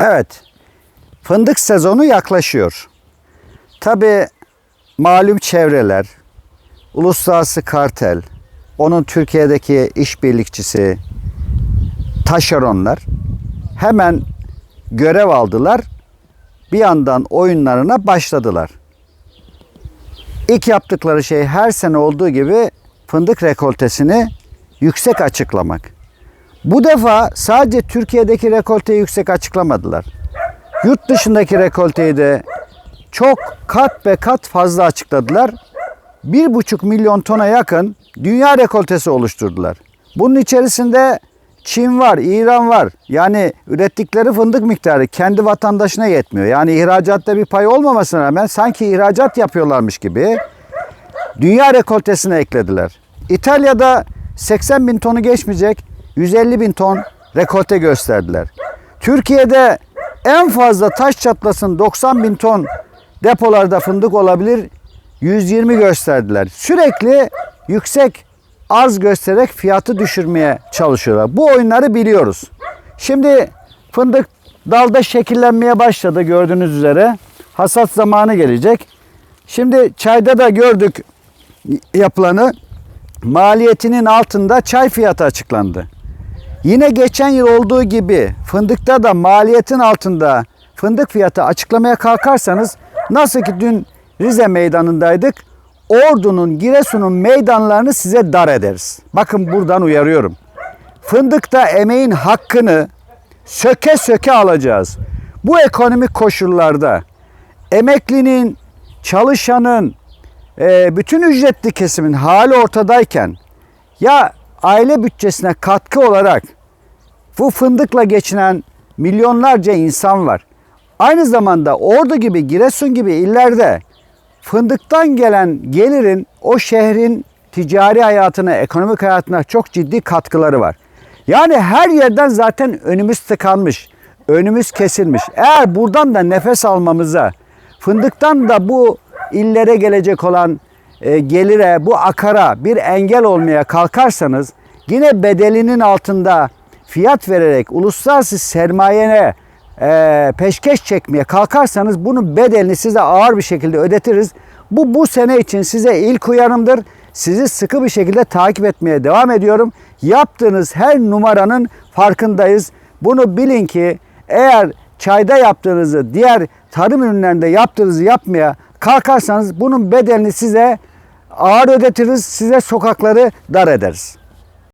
Evet. Fındık sezonu yaklaşıyor. Tabi malum çevreler, uluslararası kartel, onun Türkiye'deki işbirlikçisi, taşeronlar hemen görev aldılar. Bir yandan oyunlarına başladılar. İlk yaptıkları şey her sene olduğu gibi fındık rekoltesini yüksek açıklamak. Bu defa sadece Türkiye'deki rekolteyi yüksek açıklamadılar. Yurt dışındaki rekolteyi de çok kat be kat fazla açıkladılar. Bir buçuk milyon tona yakın dünya rekoltesi oluşturdular. Bunun içerisinde Çin var, İran var. Yani ürettikleri fındık miktarı kendi vatandaşına yetmiyor. Yani ihracatta bir pay olmamasına rağmen sanki ihracat yapıyorlarmış gibi dünya rekoltesine eklediler. İtalya'da 80 bin tonu geçmeyecek 150 bin ton rekolte gösterdiler. Türkiye'de en fazla taş çatlasın 90 bin ton depolarda fındık olabilir 120 gösterdiler. Sürekli yüksek arz göstererek fiyatı düşürmeye çalışıyorlar. Bu oyunları biliyoruz. Şimdi fındık dalda şekillenmeye başladı gördüğünüz üzere. Hasat zamanı gelecek. Şimdi çayda da gördük yapılanı. Maliyetinin altında çay fiyatı açıklandı. Yine geçen yıl olduğu gibi fındıkta da maliyetin altında fındık fiyatı açıklamaya kalkarsanız nasıl ki dün Rize meydanındaydık. Ordu'nun, Giresun'un meydanlarını size dar ederiz. Bakın buradan uyarıyorum. Fındıkta emeğin hakkını söke söke alacağız. Bu ekonomik koşullarda emeklinin, çalışanın, e, bütün ücretli kesimin hali ortadayken ya aile bütçesine katkı olarak bu fındıkla geçinen milyonlarca insan var. Aynı zamanda Ordu gibi, Giresun gibi illerde fındıktan gelen gelirin o şehrin ticari hayatına, ekonomik hayatına çok ciddi katkıları var. Yani her yerden zaten önümüz tıkanmış, önümüz kesilmiş. Eğer buradan da nefes almamıza, fındıktan da bu illere gelecek olan e, gelire, bu akara bir engel olmaya kalkarsanız yine bedelinin altında fiyat vererek uluslararası sermayene e, peşkeş çekmeye kalkarsanız bunun bedelini size ağır bir şekilde ödetiriz. Bu bu sene için size ilk uyarımdır. Sizi sıkı bir şekilde takip etmeye devam ediyorum. Yaptığınız her numaranın farkındayız. Bunu bilin ki eğer çayda yaptığınızı diğer tarım ürünlerinde yaptığınızı yapmaya kalkarsanız bunun bedelini size ağır ödetiriz. Size sokakları dar ederiz.